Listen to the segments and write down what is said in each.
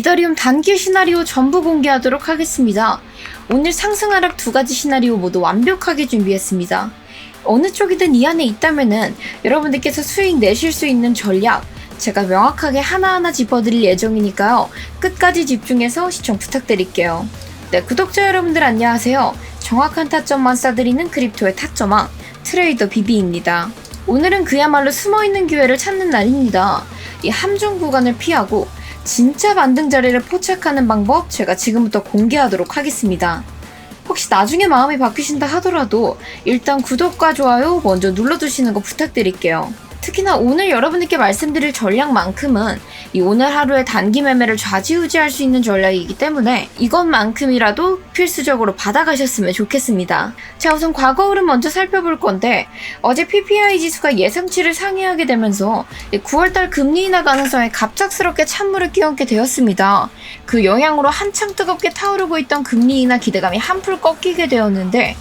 이더리움 단기 시나리오 전부 공개하도록 하겠습니다. 오늘 상승 하락 두 가지 시나리오 모두 완벽하게 준비했습니다. 어느 쪽이든 이 안에 있다면은 여러분들께서 수익 내실 수 있는 전략 제가 명확하게 하나하나 짚어드릴 예정이니까요. 끝까지 집중해서 시청 부탁드릴게요. 네, 구독자 여러분들 안녕하세요. 정확한 타점만 싸드리는 크립토의 타점왕 트레이더 비비입니다. 오늘은 그야말로 숨어있는 기회를 찾는 날입니다. 이 함중 구간을 피하고 진짜 반등 자리를 포착하는 방법 제가 지금부터 공개하도록 하겠습니다. 혹시 나중에 마음이 바뀌신다 하더라도 일단 구독과 좋아요 먼저 눌러주시는 거 부탁드릴게요. 특히나 오늘 여러분들께 말씀드릴 전략만큼은 이 오늘 하루의 단기 매매를 좌지우지할 수 있는 전략이기 때문에 이것만큼이라도 필수적으로 받아가셨으면 좋겠습니다. 자, 우선 과거 흐름 먼저 살펴볼 건데 어제 PPI 지수가 예상치를 상회하게 되면서 9월달 금리 인하 가능성에 갑작스럽게 찬물을 끼얹게 되었습니다. 그 영향으로 한창 뜨겁게 타오르고 있던 금리 인하 기대감이 한풀 꺾이게 되었는데 예,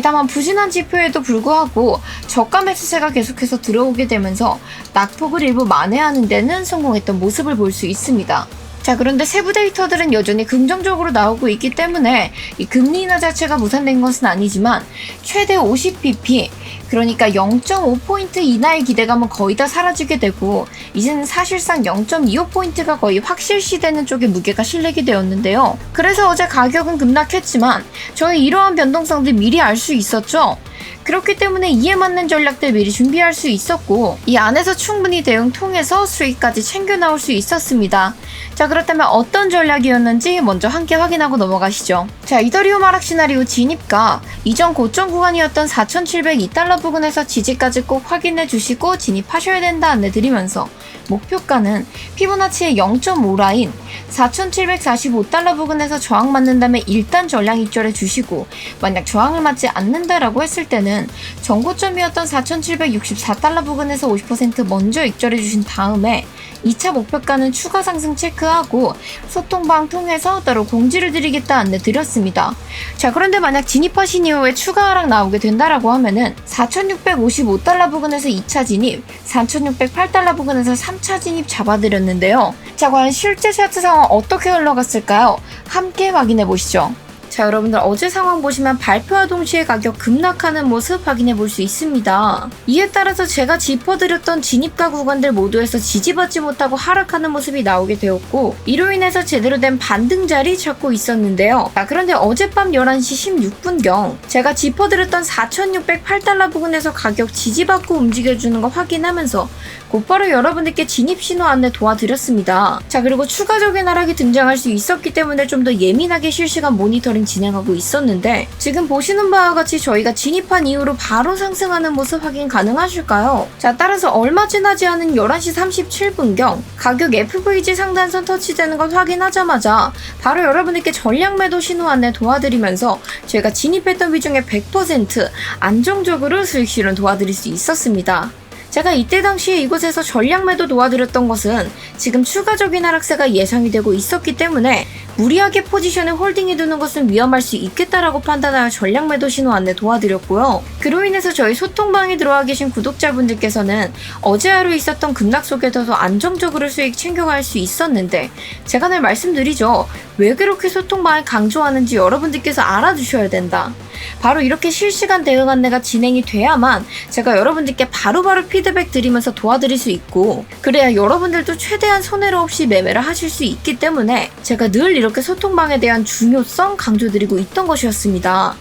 다만 부진한 지표에도 불구하고 저가 매수세가 계속해서 들어오게 되면서 낙폭을 일부 만회하는 데는 성공했던 모습을 볼 수 있습니다. 자, 그런데 세부 데이터들은 여전히 긍정적으로 나오고 있기 때문에 이 금리 인하 자체가 무산된 것은 아니지만 최대 50bp 그러니까 0.5포인트 이하의 기대감은 거의 다 사라지게 되고 이제는 사실상 0.25포인트가 거의 확실시되는 쪽에 무게가 실리게 되었는데요. 그래서 어제 가격은 급락했지만 저희 이러한 변동성들 미리 알 수 있었죠. 그렇기 때문에 이에 맞는 전략들 미리 준비할 수 있었고 이 안에서 충분히 대응 통해서 수익까지 챙겨 나올 수 있었습니다. 자 그렇다면 어떤 전략이었는지 먼저 함께 확인하고 넘어가시죠. 자 이더리움 하락 시나리오 진입가 이전 고점 구간이었던 4,702달러 부근에서 지지까지 꼭 확인해 주시고 진입하셔야 된다 안내드리면서 목표가는 피보나치의 0.5라인 4,745달러 부근에서 저항 맞는다면 일단 전량 입절해 주시고 만약 저항을 맞지 않는다라고 했을 때는 전고점이었던 4,764달러 부근에서 50% 먼저 입절해 주신 다음에 2차 목표가는 추가 상승 체크하고 소통방 통해서 따로 공지를 드리겠다 안내 드렸습니다. 자 그런데 만약 진입하신 이후에 추가 하락 나오게 된다라고 하면은 4,655달러 부근에서 2차 진입, 4,608달러 부근에서 3차 진입 잡아드렸는데요. 자 과연 실제 차트 상황 어떻게 흘러갔을까요? 함께 확인해 보시죠. 자, 여러분들 어제 상황 보시면 발표와 동시에 가격 급락하는 모습 확인해 볼 수 있습니다. 이에 따라서 제가 짚어드렸던 진입가 구간들 모두에서 지지받지 못하고 하락하는 모습이 나오게 되었고 이로 인해서 제대로 된 반등 자리 찾고 있었는데요. 자, 그런데 어젯밤 11시 16분경 제가 짚어드렸던 4,608달러 부근에서 가격 지지받고 움직여주는 거 확인하면서 곧바로 여러분들께 진입 신호 안내 도와드렸습니다. 자, 그리고 추가적인 하락이 등장할 수 있었기 때문에 좀 더 예민하게 실시간 모니터링 진행하고 있었는데 지금 보시는 바와 같이 저희가 진입한 이후로 바로 상승하는 모습 확인 가능하실까요? 자, 따라서 얼마 지나지 않은 11시 37분경 가격 FVG 상단선 터치되는 걸 확인하자마자 바로 여러분들께 전략 매도 신호 안내 도와드리면서 저희가 진입했던 비중의 100% 안정적으로 수익 실현 도와드릴 수 있었습니다. 제가 이때 당시에 이곳에서 전략 매도 도와드렸던 것은 지금 추가적인 하락세가 예상이 되고 있었기 때문에 무리하게 포지션을 홀딩해 두는 것은 위험할 수 있겠다라고 판단하여 전략 매도 신호 안내 도와드렸고요. 그로 인해서 저희 소통방에 들어와 계신 구독자분들께서는 어제 하루 있었던 급락 속에서도 안정적으로 수익 챙겨갈 수 있었는데 제가 늘 말씀드리죠. 왜 그렇게 소통 방을 강조하는지 여러분들께서 알아두셔야 된다. 바로 이렇게 실시간 대응 안내가 진행이 돼야만 제가 여러분들께 바로바로 피드백 드리면서 도와드릴 수 있고 그래야 여러분들도 최대한 손해로 없이 매매를 하실 수 있기 때문에 제가 늘 이렇게 소통방에 대한 중요성 강조드리고 있던 것이었습니다.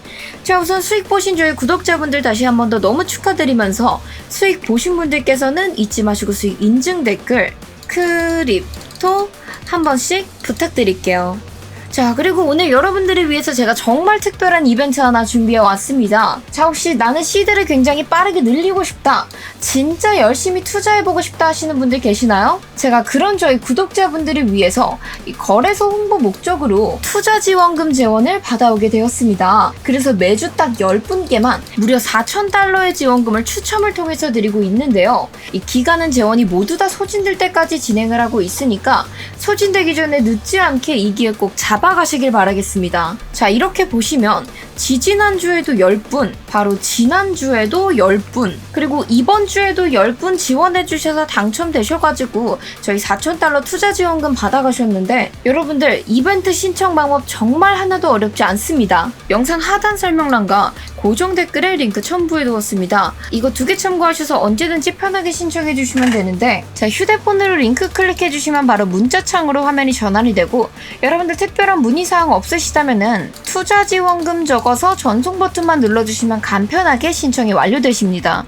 자 우선 수익 보신 저희 구독자분들 다시 한 번 더 너무 축하드리면서 수익 보신 분들께서는 잊지 마시고 수익 인증 댓글 크립토 한 번씩 부탁드릴게요. 자, 그리고 오늘 여러분들을 위해서 제가 정말 특별한 이벤트 하나 준비해 왔습니다. 자, 혹시 나는 시드를 굉장히 빠르게 늘리고 싶다. 진짜 열심히 투자해보고 싶다 하시는 분들 계시나요? 제가 그런 저희 구독자분들을 위해서 이 거래소 홍보 목적으로 투자 지원금 재원을 받아오게 되었습니다. 그래서 매주 딱 10분께만 무려 4,000달러의 지원금을 추첨을 통해서 드리고 있는데요. 이 기간은 재원이 모두 다 소진될 때까지 진행을 하고 있으니까 소진되기 전에 늦지 않게 이 기회 꼭 잡 잡아가시길 바라겠습니다. 자, 이렇게 보시면 지지난주에도 10분, 바로 지난주에도 10분, 그리고 이번 주에도 10분 지원해주셔서 당첨되셔가지고 저희 4,000달러 투자 지원금 받아가셨는데 여러분들 이벤트 신청 방법 정말 하나도 어렵지 않습니다. 영상 하단 설명란과 고정 댓글에 링크 첨부해 두었습니다. 이거 두 개 참고하셔서 언제든지 편하게 신청해 주시면 되는데 자 휴대폰으로 링크 클릭해 주시면 바로 문자창으로 화면이 전환이 되고 여러분들 특별한 문의사항 없으시다면은 투자 지원금 적어서 전송 버튼만 눌러주시면 간편하게 신청이 완료되십니다.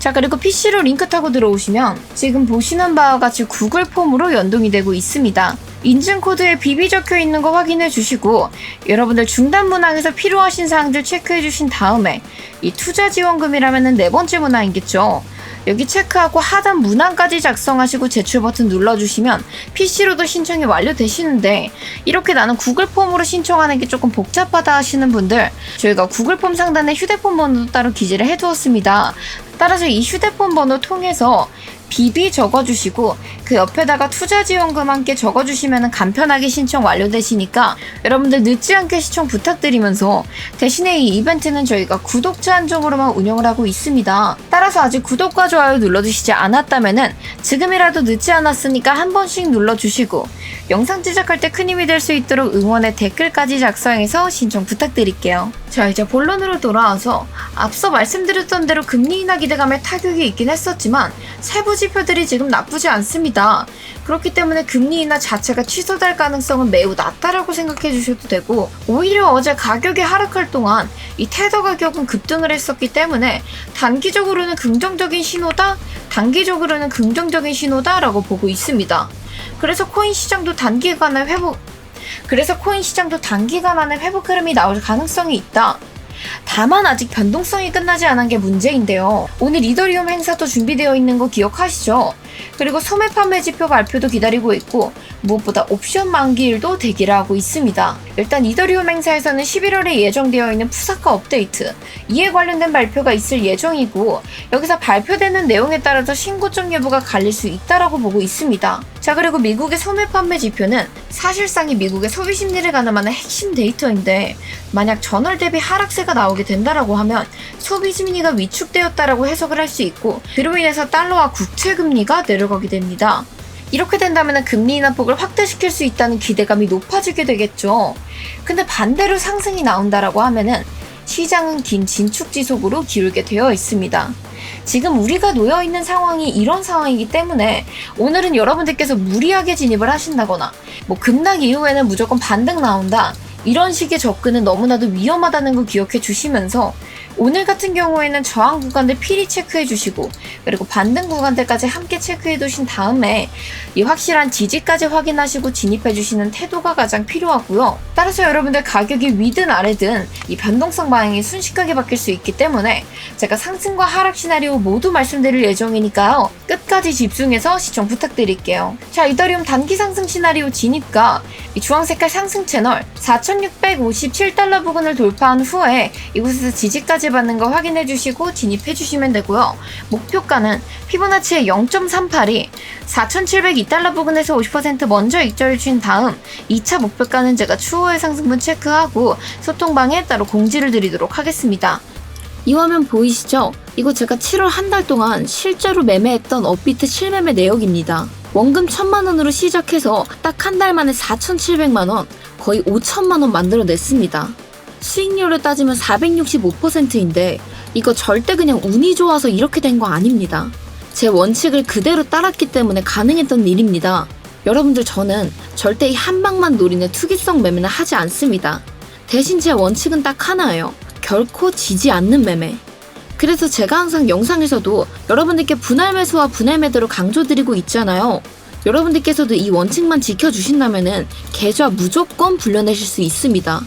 자 그리고 PC로 링크 타고 들어오시면 지금 보시는 바와 같이 구글 폼으로 연동이 되고 있습니다. 인증 코드에 비비 적혀 있는 거 확인해 주시고 여러분들 중단 문항에서 필요하신 사항들 체크해 주신 다음에 이 투자 지원금이라면은 네 번째 문항이겠죠. 여기 체크하고 하단 문항까지 작성하시고 제출 버튼 눌러주시면 PC로도 신청이 완료되시는데 이렇게 나는 구글 폼으로 신청하는 게 조금 복잡하다 하시는 분들 저희가 구글 폼 상단에 휴대폰 번호도 따로 기재를 해두었습니다. 따라서 이 휴대폰 번호 통해서 비비 적어주시고 그 옆에다가 투자 지원금 함께 적어주시면 간편하게 신청 완료되시니까 여러분들 늦지 않게 시청 부탁드리면서 대신에 이 이벤트는 저희가 구독자 한정으로만 운영을 하고 있습니다. 따라서 아직 구독과 좋아요 눌러주시지 않았다면은 지금이라도 늦지 않았으니까 한 번씩 눌러주시고 영상 제작할 때 큰 힘이 될 수 있도록 응원의 댓글까지 작성해서 신청 부탁드릴게요. 자 이제 본론으로 돌아와서 앞서 말씀드렸던 대로 금리 인하 기대감에 타격이 있긴 했었지만 세부 지 표들이 지금 나쁘지 않습니다. 그렇기 때문에 금리 인하 자체가 취소될 가능성은 매우 낮다라고 생각해 주셔도 되고 오히려 어제 가격이 하락할 동안 이 테더 가격은 급등을 했었기 때문에 단기적으로는 긍정적인 신호다, 단기적으로는 긍정적인 신호다라고 보고 있습니다. 그래서 코인 시장도 단기간에 회복 그래서 코인 시장도 단기간 안에 회복 흐름이 나올 가능성이 있다. 다만 아직 변동성이 끝나지 않은 게 문제인데요. 오늘 이더리움 행사도 준비되어 있는 거 기억하시죠? 그리고 소매 판매 지표 발표도 기다리고 있고 무엇보다 옵션 만기일도 대기를 하고 있습니다. 일단 이더리움 행사에서는 11월에 예정되어 있는 푸사카 업데이트 이에 관련된 발표가 있을 예정이고 여기서 발표되는 내용에 따라서 신고점 여부가 갈릴 수 있다라고 보고 있습니다. 자 그리고 미국의 소매 판매 지표는 사실상이 미국의 소비 심리를 가늠하는 핵심 데이터인데 만약 전월 대비 하락세가 나오게 된다라고 하면 소비 심리가 위축되었다라고 해석을 할 수 있고 그로 인해서 달러와 국채 금리가 내려가게 됩니다. 이렇게 된다면 금리 인하 폭을 확대시킬 수 있다는 기대감이 높아지게 되겠죠. 근데 반대로 상승이 나온다라고 하면은 시장은 긴 진축 지속으로 기울게 되어 있습니다. 지금 우리가 놓여 있는 상황이 이런 상황이기 때문에 오늘은 여러분들께서 무리하게 진입을 하신다거나 뭐 급락 이후에는 무조건 반등 나온다. 이런 식의 접근은 너무나도 위험하다는 거 기억해 주시면서 오늘 같은 경우에는 저항 구간들 필히 체크해 주시고 그리고 반등 구간들까지 함께 체크해 두신 다음에 이 확실한 지지까지 확인하시고 진입해 주시는 태도가 가장 필요하고요. 따라서 여러분들 가격이 위든 아래든 이 변동성 방향이 순식간에 바뀔 수 있기 때문에 제가 상승과 하락 시나리오 모두 말씀드릴 예정이니까요. 끝까지 집중해서 시청 부탁드릴게요. 자, 이더리움 단기 상승 시나리오 진입과 이 주황 색깔 상승 채널 4,657달러 부근을 돌파한 후에 이곳에서 지지까지 받는 거 확인해 주시고 진입해 주시면 되고요. 목표가는 피보나치의 0.38이 4,702달러 부근에서 50% 먼저 익절을 준 다음 2차 목표가는 제가 추후에 상승분 체크하고 소통방에 따로 공지를 드리도록 하겠습니다. 이 화면 보이시죠? 이거 제가 7월 한 달 동안 실제로 매매했던 업비트 실매매 내역입니다. 원금 1000만 원으로 시작해서 딱 한 달 만에 4,700만 원, 거의 5천만 원 만들어냈습니다. 수익률로 따지면 465%인데 이거 절대 그냥 운이 좋아서 이렇게 된 거 아닙니다. 제 원칙을 그대로 따랐기 때문에 가능했던 일입니다. 여러분들 저는 절대 이 한 방만 노리는 투기성 매매는 하지 않습니다. 대신 제 원칙은 딱 하나예요. 결코 지지 않는 매매. 그래서 제가 항상 영상에서도 여러분들께 분할 매수와 분할 매도를 강조드리고 있잖아요. 여러분들께서도 이 원칙만 지켜주신다면은 계좌 무조건 불려내실 수 있습니다.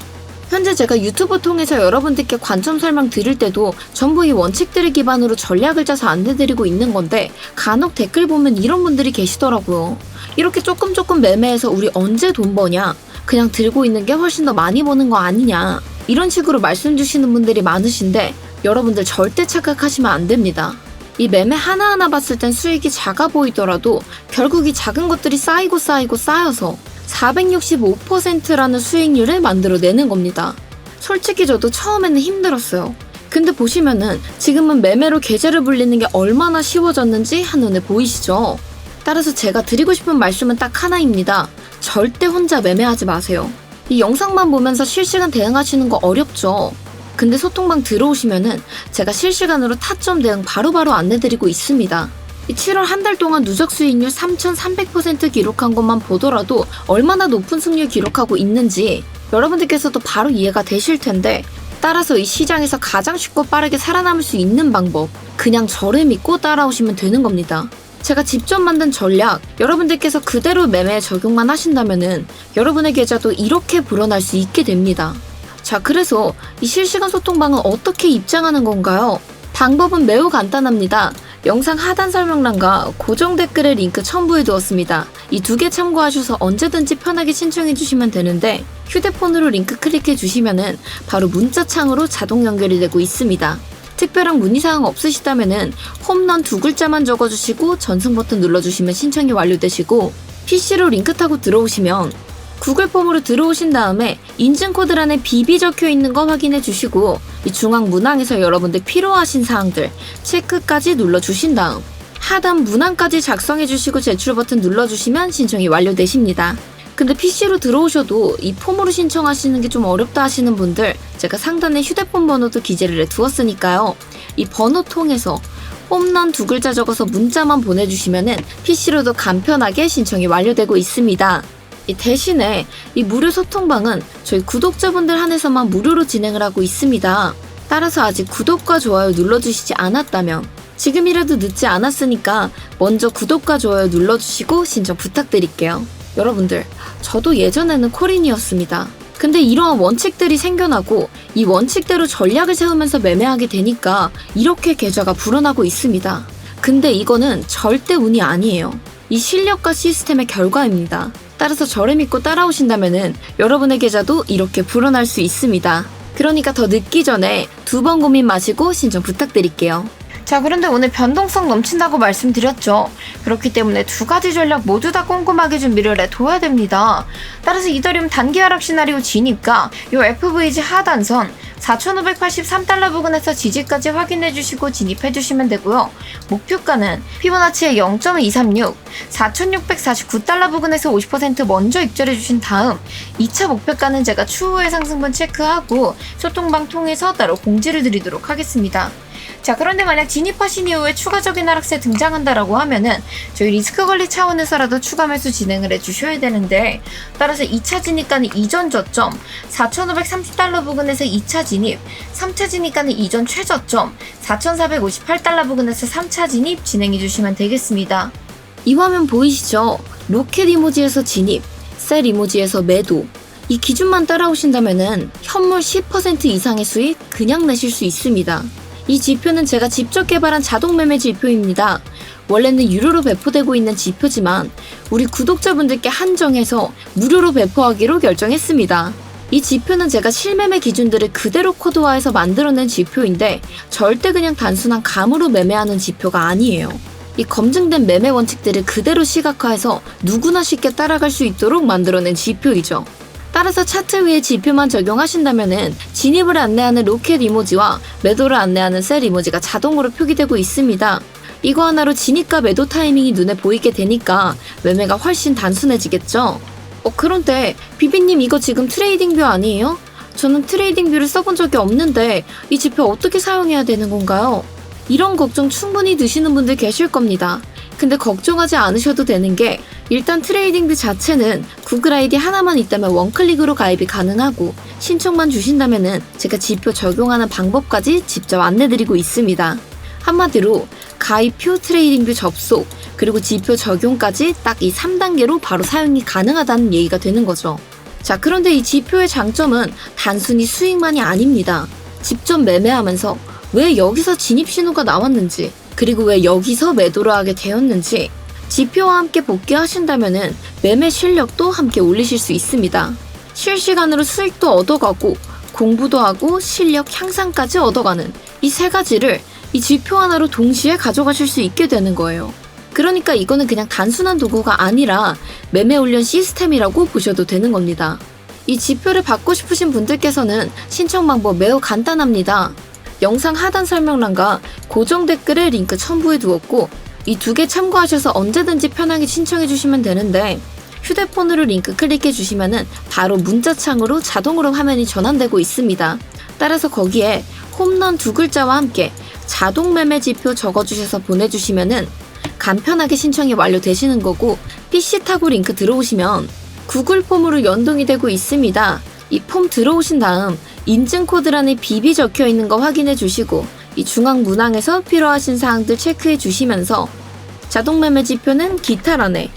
현재 제가 유튜브 통해서 여러분들께 관점 설명 드릴 때도 전부 이 원칙들을 기반으로 전략을 짜서 안내드리고 있는 건데 간혹 댓글 보면 이런 분들이 계시더라고요. 이렇게 조금 조금 매매해서 우리 언제 돈 버냐? 그냥 들고 있는 게 훨씬 더 많이 버는 거 아니냐? 이런 식으로 말씀 주시는 분들이 많으신데 여러분들 절대 착각하시면 안 됩니다. 이 매매 하나하나 봤을 땐 수익이 작아 보이더라도 결국 이 작은 것들이 쌓이고 쌓이고 쌓여서 465%라는 수익률을 만들어내는 겁니다. 솔직히 저도 처음에는 힘들었어요. 근데 보시면은 지금은 매매로 계좌를 불리는 게 얼마나 쉬워졌는지 한눈에 보이시죠? 따라서 제가 드리고 싶은 말씀은 딱 하나입니다. 절대 혼자 매매하지 마세요. 이 영상만 보면서 실시간 대응하시는 거 어렵죠? 근데 소통방 들어오시면은 제가 실시간으로 타점 대응 바로바로 안내드리고 있습니다. 이 7월 한 달 동안 누적 수익률 3,300% 기록한 것만 보더라도 얼마나 높은 승률 기록하고 있는지 여러분들께서도 바로 이해가 되실 텐데 따라서 이 시장에서 가장 쉽고 빠르게 살아남을 수 있는 방법 그냥 저를 믿고 따라오시면 되는 겁니다. 제가 직접 만든 전략 여러분들께서 그대로 매매에 적용만 하신다면은 여러분의 계좌도 이렇게 불어날 수 있게 됩니다. 자, 그래서 이 실시간 소통방은 어떻게 입장하는 건가요? 방법은 매우 간단합니다. 영상 하단 설명란과 고정 댓글에 링크 첨부해 두었습니다. 이 두 개 참고하셔서 언제든지 편하게 신청해 주시면 되는데 휴대폰으로 링크 클릭해 주시면은 바로 문자 창으로 자동 연결이 되고 있습니다. 특별한 문의사항 없으시다면은 홈런 두 글자만 적어주시고 전송 버튼 눌러주시면 신청이 완료되시고 PC로 링크 타고 들어오시면 구글 폼으로 들어오신 다음에 인증코드란에 비비 적혀 있는 거 확인해 주시고 이 중앙 문항에서 여러분들 필요하신 사항들 체크까지 눌러 주신 다음 하단 문항까지 작성해 주시고 제출 버튼 눌러 주시면 신청이 완료되십니다. 근데 PC로 들어오셔도 이 폼으로 신청하시는 게 좀 어렵다 하시는 분들 제가 상단에 휴대폰 번호도 기재를 해 두었으니까요. 이 번호 통해서 홈런 두 글자 적어서 문자만 보내주시면은 PC로도 간편하게 신청이 완료되고 있습니다. 이 대신에 이 무료 소통방은 저희 구독자분들 한해서만 무료로 진행을 하고 있습니다. 따라서 아직 구독과 좋아요 눌러주시지 않았다면 지금이라도 늦지 않았으니까 먼저 구독과 좋아요 눌러주시고 신청 부탁드릴게요. 여러분들, 저도 예전에는 코린이었습니다. 근데 이러한 원칙들이 생겨나고 이 원칙대로 전략을 세우면서 매매하게 되니까 이렇게 계좌가 불어나고 있습니다. 근데 이거는 절대 운이 아니에요. 이 실력과 시스템의 결과입니다. 따라서 저를 믿고 따라오신다면은 여러분의 계좌도 이렇게 불어날 수 있습니다. 그러니까 더 늦기 전에 두 번 고민 마시고 신청 부탁드릴게요. 자, 그런데 오늘 변동성 넘친다고 말씀드렸죠. 그렇기 때문에 두 가지 전략 모두 다 꼼꼼하게 준비를 해둬야 됩니다. 따라서 이더리움 단기 하락 시나리오 진입과 요 FVG 하단선 4,583달러 부근에서 지지까지 확인해 주시고 진입해 주시면 되고요. 목표가는 피보나치의 0.236, 4,649달러 부근에서 50% 먼저 입절해 주신 다음 2차 목표가는 제가 추후에 상승분 체크하고 소통방 통해서 따로 공지를 드리도록 하겠습니다. 자, 그런데 만약 진입하신 이후에 추가적인 하락세 등장한다라고 하면은 저희 리스크 관리 차원에서라도 추가 매수 진행을 해 주셔야 되는데 따라서 2차 진입가는 이전 저점 4,530달러 부근에서 2차 진입, 3차 진입가는 이전 최저점 4,458달러 부근에서 3차 진입 진행해 주시면 되겠습니다. 이 화면 보이시죠? 로켓 이모지에서 진입, 셀 이모지에서 매도. 이 기준만 따라오신다면은 현물 10% 이상의 수익 그냥 내실 수 있습니다. 이 지표는 제가 직접 개발한 자동 매매 지표입니다. 원래는 유료로 배포되고 있는 지표지만 우리 구독자분들께 한정해서 무료로 배포하기로 결정했습니다. 이 지표는 제가 실매매 기준들을 그대로 코드화해서 만들어낸 지표인데 절대 그냥 단순한 감으로 매매하는 지표가 아니에요. 이 검증된 매매 원칙들을 그대로 시각화해서 누구나 쉽게 따라갈 수 있도록 만들어낸 지표이죠. 따라서 차트 위에 지표만 적용하신다면은 진입을 안내하는 로켓 이모지와 매도를 안내하는 셀 이모지가 자동으로 표기되고 있습니다. 이거 하나로 진입과 매도 타이밍이 눈에 보이게 되니까 매매가 훨씬 단순해지겠죠. 어, 그런데 비비님 이거 지금 트레이딩 뷰 아니에요? 저는 트레이딩 뷰를 써본 적이 없는데 이 지표 어떻게 사용해야 되는 건가요? 이런 걱정 충분히 드시는 분들 계실 겁니다. 근데 걱정하지 않으셔도 되는 게 일단 트레이딩 뷰 자체는 구글 아이디 하나만 있다면 원클릭으로 가입이 가능하고 신청만 주신다면은 제가 지표 적용하는 방법까지 직접 안내드리고 있습니다. 한마디로 가입표 트레이딩 뷰 접속 그리고 지표 적용까지 딱 이 3단계로 바로 사용이 가능하다는 얘기가 되는 거죠. 자, 그런데 이 지표의 장점은 단순히 수익만이 아닙니다. 직접 매매하면서 왜 여기서 진입 신호가 나왔는지, 그리고 왜 여기서 매도를 하게 되었는지, 지표와 함께 복귀하신다면은 매매 실력도 함께 올리실 수 있습니다. 실시간으로 수익도 얻어가고, 공부도 하고, 실력 향상까지 얻어가는 이 세 가지를 이 지표 하나로 동시에 가져가실 수 있게 되는 거예요. 그러니까 이거는 그냥 단순한 도구가 아니라 매매 훈련 시스템이라고 보셔도 되는 겁니다. 이 지표를 받고 싶으신 분들께서는 신청 방법 매우 간단합니다. 영상 하단 설명란과 고정 댓글에 링크 첨부해 두었고 이 두 개 참고하셔서 언제든지 편하게 신청해 주시면 되는데 휴대폰으로 링크 클릭해 주시면은 바로 문자창으로 자동으로 화면이 전환되고 있습니다. 따라서 거기에 홈런 두 글자와 함께 자동 매매 지표 적어주셔서 보내주시면은 간편하게 신청이 완료되시는 거고 PC 타고 링크 들어오시면 구글 폼으로 연동이 되고 있습니다. 이 폼 들어오신 다음 인증 코드란에 비비 적혀 있는 거 확인해 주시고 이 중앙 문항에서 필요하신 사항들 체크해 주시면서 자동 매매 지표는 기타란에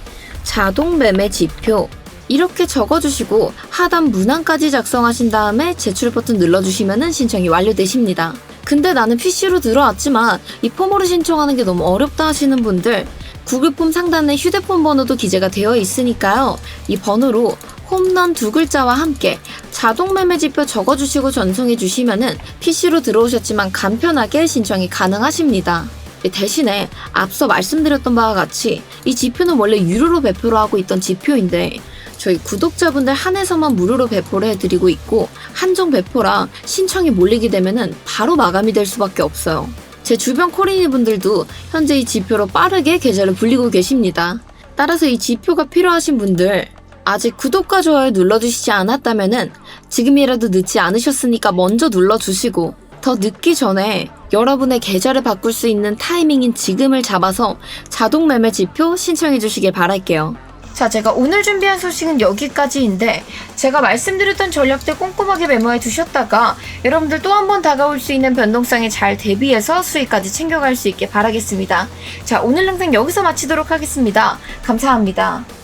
자동 매매 지표 이렇게 적어주시고 하단 문항까지 작성하신 다음에 제출 버튼 눌러주시면 신청이 완료되십니다. 근데 나는 PC로 들어왔지만 이 폼으로 신청하는 게 너무 어렵다 하시는 분들 구글 폼 상단에 휴대폰 번호도 기재가 되어 있으니까요. 이 번호로 홈런 두 글자와 함께 자동 매매 지표 적어주시고 전송해 주시면은 PC로 들어오셨지만 간편하게 신청이 가능하십니다. 대신에 앞서 말씀드렸던 바와 같이 이 지표는 원래 유료로 배포를 하고 있던 지표인데 저희 구독자분들 한해서만 무료로 배포를 해드리고 있고 한정 배포라 신청이 몰리게 되면은 바로 마감이 될 수밖에 없어요. 제 주변 코리니 분들도 현재 이 지표로 빠르게 계좌를 불리고 계십니다. 따라서 이 지표가 필요하신 분들 아직 구독과 좋아요 눌러주시지 않았다면은 지금이라도 늦지 않으셨으니까 먼저 눌러주시고 더 늦기 전에 여러분의 계좌를 바꿀 수 있는 타이밍인 지금을 잡아서 자동 매매 지표 신청해 주시길 바랄게요. 자, 제가 오늘 준비한 소식은 여기까지인데 제가 말씀드렸던 전략들 꼼꼼하게 메모해 두셨다가 여러분들 또 한 번 다가올 수 있는 변동성에 잘 대비해서 수익까지 챙겨갈 수 있게 바라겠습니다. 자, 오늘 영상 여기서 마치도록 하겠습니다. 감사합니다.